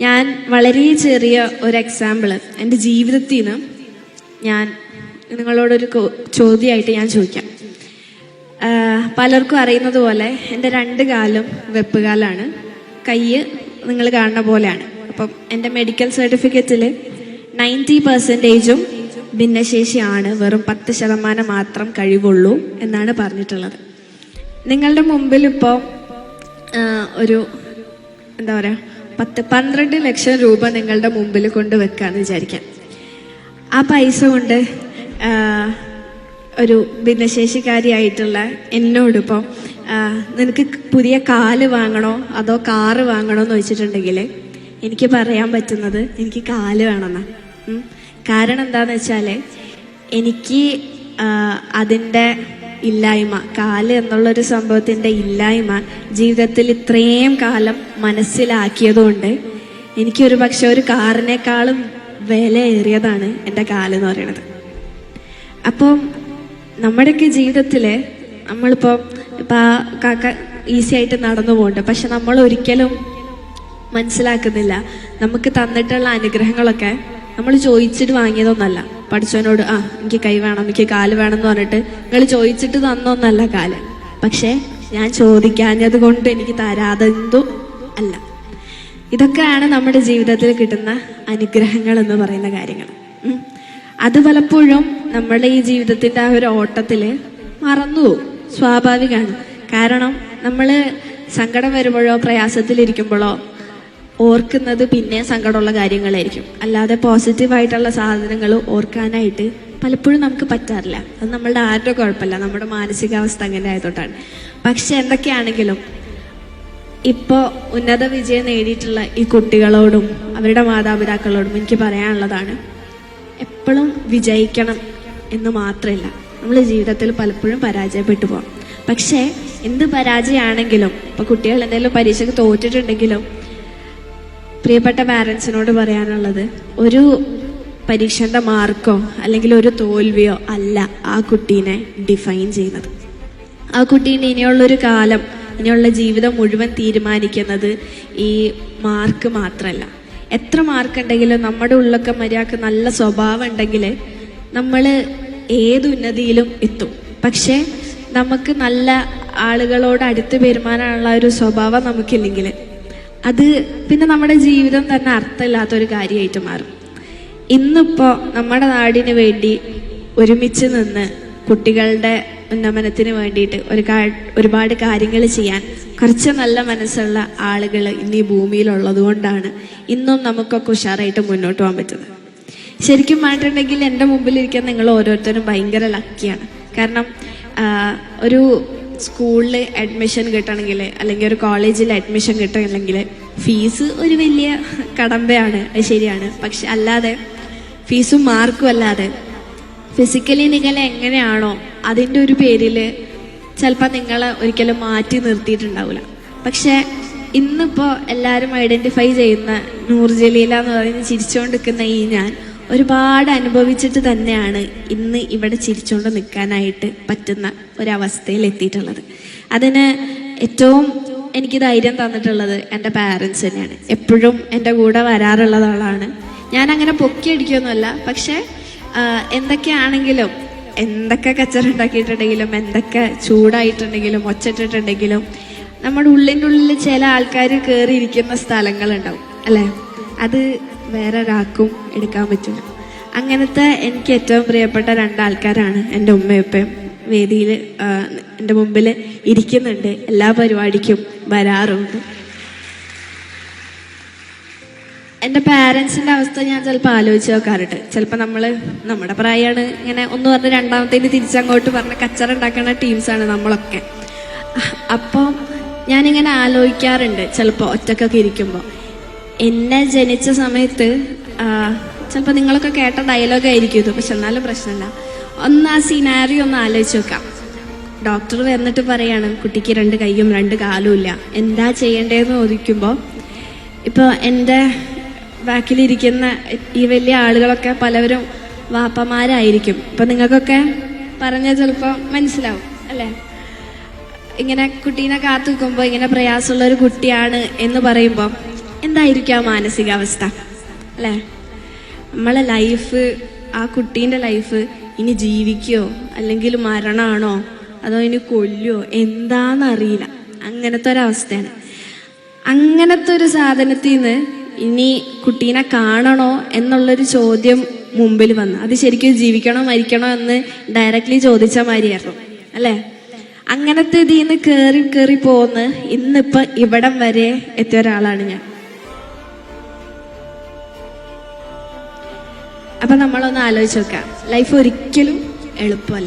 ഞാൻ വളരെ ചെറിയ ഒരു എക്സാമ്പിൾ എന്റെ ജീവിതത്തിൽ നിന്ന് ഞാൻ നിങ്ങളോടൊരു ചോദ്യമായിട്ട് ഞാൻ ചോദിക്കാം. പലർക്കും അറിയുന്നത് പോലെ എന്റെ രണ്ട് കാലും വെപ്പുകാലാണ്. കയ്യ് നിങ്ങൾ കാണുന്ന പോലെയാണ്. അപ്പം എന്റെ മെഡിക്കൽ സർട്ടിഫിക്കറ്റിൽ നയന്റി പെർസെന്റേജും ഭിന്നശേഷിയാണ്. വെറും പത്ത് ശതമാനം മാത്രം കഴിവുള്ളൂ എന്നാണ് പറഞ്ഞിട്ടുള്ളത്. നിങ്ങളുടെ മുമ്പിൽ ഇപ്പോൾ ഒരു എന്താ പറയുക പത്ത് പന്ത്രണ്ട് ലക്ഷം രൂപ നിങ്ങളുടെ മുമ്പിൽ കൊണ്ട് വെക്കാന്ന് വിചാരിക്കാം. ആ പൈസ കൊണ്ട് ഒരു ഭിന്നശേഷിക്കാരിയായിട്ടുള്ള എന്നോടിപ്പോൾ നിനക്ക് പുതിയ കാൽ വാങ്ങണോ? അതോ കാറ് വാങ്ങണോ എന്ന് വെച്ചിട്ടുണ്ടെങ്കിൽ എനിക്ക് പറയാൻ പറ്റുന്നത് എനിക്ക് കാൽ വേണമെന്നാണ് കാരണം എന്താന്ന് വെച്ചാൽ എനിക്ക് അതിന്റെ ഇല്ലായ്മ കാൽ എന്നുള്ളൊരു സംഭവത്തിന്റെ ഇല്ലായ്മ ജീവിതത്തിൽ ഇത്രയും കാലം മനസ്സിലാക്കിയതുകൊണ്ട് എനിക്കൊരു പക്ഷെ ഒരു കാറിനേക്കാളും വിലയേറിയതാണ് എന്റെ കാലെന്ന് പറയുന്നത്. അപ്പം നമ്മുടെയൊക്കെ ജീവിതത്തിൽ നമ്മളിപ്പോൾ ഇപ്പം ആ കാക്ക ഈസി ആയിട്ട് നടന്നു പോകുന്നുണ്ട് പക്ഷെ നമ്മൾ ഒരിക്കലും മനസ്സിലാക്കുന്നില്ല. നമുക്ക് തന്നിട്ടുള്ള അനുഗ്രഹങ്ങളൊക്കെ നമ്മൾ ചോദിച്ചിട്ട് വാങ്ങിയതൊന്നല്ല. പഠിച്ചവനോട് ആ എനിക്ക് കൈ വേണം എനിക്ക് കാൽ വേണം എന്ന് പറഞ്ഞിട്ട് നിങ്ങൾ ചോദിച്ചിട്ട് തന്നൊന്നല്ല കാൽ. പക്ഷേ ഞാൻ ചോദിക്കാഞ്ഞത് കൊണ്ട് എനിക്ക് തരാതെന്തും അല്ല. ഇതൊക്കെയാണ് നമ്മുടെ ജീവിതത്തിൽ കിട്ടുന്ന അനുഗ്രഹങ്ങൾ എന്ന് പറയുന്ന കാര്യങ്ങൾ. അത് പലപ്പോഴും നമ്മുടെ ഈ ജീവിതത്തിന്റെ ആ ഒരു ഓട്ടത്തിൽ മറന്നു സ്വാഭാവികമാണ്. കാരണം നമ്മൾ സങ്കടം വരുമ്പോഴോ പ്രയാസത്തിലിരിക്കുമ്പോഴോ ഓർക്കുന്നത് പിന്നെ സങ്കടമുള്ള കാര്യങ്ങളായിരിക്കും. അല്ലാതെ പോസിറ്റീവായിട്ടുള്ള സാധനങ്ങൾ ഓർക്കാനായിട്ട് പലപ്പോഴും നമുക്ക് പറ്റാറില്ല. അത് നമ്മളുടെ ആരുടെ കുഴപ്പമില്ല. നമ്മുടെ മാനസികാവസ്ഥ അങ്ങനെ ആയതുകൊണ്ടാണ്. പക്ഷെ എന്തൊക്കെയാണെങ്കിലും ഇപ്പോൾ ഉന്നത വിജയം നേടിയിട്ടുള്ള ഈ കുട്ടികളോടും അവരുടെ മാതാപിതാക്കളോടും എനിക്ക് പറയാനുള്ളതാണ് എപ്പോഴും വിജയിക്കണം എന്ന് മാത്രമല്ല നമ്മൾ ജീവിതത്തിൽ പലപ്പോഴും പരാജയപ്പെട്ടു പോകാം പക്ഷേ എന്ത് പരാജയമാണെങ്കിലും ഇപ്പോൾ കുട്ടികൾ എന്തെങ്കിലും പരീക്ഷയ്ക്ക് തോറ്റിട്ടുണ്ടെങ്കിലും പ്രിയപ്പെട്ട പാരൻസിനോട് പറയാനുള്ളത് ഒരു പരീക്ഷന്റെ മാർക്കോ അല്ലെങ്കിൽ ഒരു തോൽവിയോ അല്ല ആ കുട്ടീനെ ഡിഫൈൻ ചെയ്യുന്നത്. ആ കുട്ടീന്റെ ഇനിയുള്ളൊരു കാലം ഇനിയുള്ള ജീവിതം മുഴുവൻ തീരുമാനിക്കുന്നത് ഈ മാർക്ക് മാത്രമല്ല എത്ര മാർക്ക് ഉണ്ടെങ്കിലും നമ്മുടെ ഉള്ളൊക്കെ മര്യാദയ്ക്ക് നല്ല സ്വഭാവം ഉണ്ടെങ്കിൽ നമ്മൾ ഏത് ഉന്നതിയിലും എത്തും. പക്ഷേ നമുക്ക് നല്ല ആളുകളോട് അടുത്ത് പെരുമാറാനുള്ള ഒരു സ്വഭാവം നമുക്കില്ലെങ്കിൽ അത് പിന്നെ നമ്മുടെ ജീവിതം തന്നെ അർത്ഥമില്ലാത്തൊരു കാര്യമായിട്ട് മാറും. ഇന്നിപ്പോൾ നമ്മുടെ നാടിന് വേണ്ടി ഒരുമിച്ച് നിന്ന് കുട്ടികളുടെ ഉന്നമനത്തിന് വേണ്ടിയിട്ട് ഒരു ഒരുപാട് കാര്യങ്ങൾ ചെയ്യാൻ കുറച്ച് നല്ല മനസ്സുള്ള ആളുകൾ ഇന്ന് ഈ ഭൂമിയിലുള്ളത് കൊണ്ടാണ് ഇന്നും നമുക്കൊക്കെ ഉഷാറായിട്ട് മുന്നോട്ട് പോകാൻ പറ്റുന്നത്. ശരിക്കും പറഞ്ഞിട്ടുണ്ടെങ്കിൽ എന്റെ മുമ്പിലിരിക്കാൻ നിങ്ങൾ ഓരോരുത്തരും ഭയങ്കര ലക്കിയാണ് കാരണം ഒരു സ്കൂളിൽ അഡ്മിഷൻ കിട്ടണമെങ്കിൽ അല്ലെങ്കിൽ ഒരു കോളേജിൽ അഡ്മിഷൻ കിട്ടണമെങ്കിൽ ഫീസ് ഒരു വലിയ കടമ്പയാണ് അത് ശരിയാണ്. പക്ഷെ അല്ലാതെ ഫീസും മാർക്കും അല്ലാതെ ഫിസിക്കലി നിങ്ങൾ എങ്ങനെയാണോ അതിന്റെ ഒരു പേരിൽ ചിലപ്പോൾ നിങ്ങളെ ഒരിക്കലും മാറ്റി നിർത്തിയിട്ടുണ്ടാവില്ല പക്ഷേ ഇന്നിപ്പോൾ എല്ലാവരും ഐഡന്റിഫൈ ചെയ്യുന്ന നൂർജലീല എന്ന് പറയുന്ന ചിരിച്ചുകൊണ്ടിരിക്കുന്ന ഈ ഞാൻ ഒരുപാട് അനുഭവിച്ചിട്ട് തന്നെയാണ് ഇന്ന് ഇവിടെ ചിരിച്ചുകൊണ്ട് നിൽക്കാനായിട്ട് പറ്റുന്ന ഒരവസ്ഥയിൽ എത്തിയിട്ടുള്ളത്. അതിന് ഏറ്റവും എനിക്ക് ധൈര്യം തന്നിട്ടുള്ളത് എന്റെ പാരൻസ് തന്നെയാണ്. എപ്പോഴും എന്റെ കൂടെ വരാറുള്ളത് ആളാണ് ഞാൻ അങ്ങനെ പൊക്കിയടിക്കൊന്നുമല്ല പക്ഷേ എന്തൊക്കെയാണെങ്കിലും എന്തൊക്കെ കച്ചറ ഉണ്ടാക്കിയിട്ടുണ്ടെങ്കിലും എന്തൊക്കെ ചൂടായിട്ടുണ്ടെങ്കിലും ഒച്ചിട്ടിട്ടുണ്ടെങ്കിലും നമ്മുടെ ഉള്ളിന്റെ ഉള്ളിൽ ചില ആൾക്കാർ കയറിയിരിക്കുന്ന സ്ഥലങ്ങളുണ്ടാവും അല്ലേ? അത് വേറെ ഒരാൾക്കും എടുക്കാൻ പറ്റില്ല. അങ്ങനത്തെ എനിക്ക് ഏറ്റവും പ്രിയപ്പെട്ട രണ്ടാൾക്കാരാണ് എന്റെ ഉമ്മയപ്പയും വേദിയിൽ എന്റെ മുമ്പിൽ ഇരിക്കുന്നുണ്ട്. എല്ലാ പരിപാടിക്കും വരാറുണ്ട്. എന്റെ പാരൻസിന്റെ അവസ്ഥ ഞാൻ ചിലപ്പോൾ ആലോചിച്ച് നോക്കാറുണ്ട്. ചിലപ്പോൾ നമ്മൾ നമ്മുടെ പ്രായമാണ് ഇങ്ങനെ ഒന്ന് പറഞ്ഞ് രണ്ടാമത്തേന് തിരിച്ചങ്ങോട്ട് പറഞ്ഞ് കച്ചറ ഉണ്ടാക്കുന്ന ടീംസാണ് നമ്മളൊക്കെ. അപ്പം ഞാനിങ്ങനെ ആലോചിക്കാറുണ്ട് ചിലപ്പോൾ ഒറ്റക്കൊക്കെ ഇരിക്കുമ്പോൾ. എന്നെ ജനിച്ച സമയത്ത് ചിലപ്പോൾ നിങ്ങളൊക്കെ കേട്ട ഡയലോഗ് ആയിരിക്കും ഇത് പക്ഷെ എന്നാലും പ്രശ്നമില്ല. ഒന്ന് ആ സിനാരി ഒന്ന് ആലോചിച്ച് നോക്കാം. ഡോക്ടർ വന്നിട്ട് പറയാണ് കുട്ടിക്ക് രണ്ട് കൈയും രണ്ട് കാലും ഇല്ല. എന്താ ചെയ്യേണ്ടതെന്ന് ചോദിക്കുമ്പോൾ ഇപ്പോൾ എന്റെ ബാക്കിലിരിക്കുന്ന ഈ വലിയ ആളുകളൊക്കെ പലവരും വാപ്പമാരായിരിക്കും. ഇപ്പം നിങ്ങൾക്കൊക്കെ പറഞ്ഞാൽ ചിലപ്പോൾ മനസ്സിലാവും അല്ലേ? ഇങ്ങനെ കുട്ടീനെ കാത്തു നിൽക്കുമ്പോൾ ഇങ്ങനെ പ്രയാസമുള്ള ഒരു കുട്ടിയാണ് എന്ന് പറയുമ്പോൾ എന്തായിരിക്കും ആ മാനസികാവസ്ഥ? അല്ലേ? നമ്മളെ ലൈഫ് ആ കുട്ടീന്റെ ലൈഫ് ഇനി ജീവിക്കോ? അല്ലെങ്കിൽ മരണമാണോ അതോ ഇനി കൊല്ലോ എന്താണെന്നറിയില്ല അങ്ങനത്തെ ഒരവസ്ഥയാണ് അങ്ങനത്തെ ഒരു സാധനത്തിൽ നിന്ന് ഇനി കുട്ടീനെ കാണണോ എന്നുള്ളൊരു ചോദ്യം മുമ്പിൽ വന്നു. അത് ശരിക്കും ജീവിക്കണോ മരിക്കണോ എന്ന് ഡയറക്റ്റ്ലി ചോദിച്ച മാതിരിയായിരുന്നു. അല്ലേ? അങ്ങനത്തെ ഇതിൽ നിന്ന് കയറി കയറി പോകുന്ന ഇന്നിപ്പോൾ ഇവിടം വരെ എത്തിയ ഒരാളാണ് ഞാൻ. അപ്പൊ നമ്മളൊന്ന് ആലോചിച്ച് നോക്കാം. ലൈഫ് ഒരിക്കലും എളുപ്പമല്ല.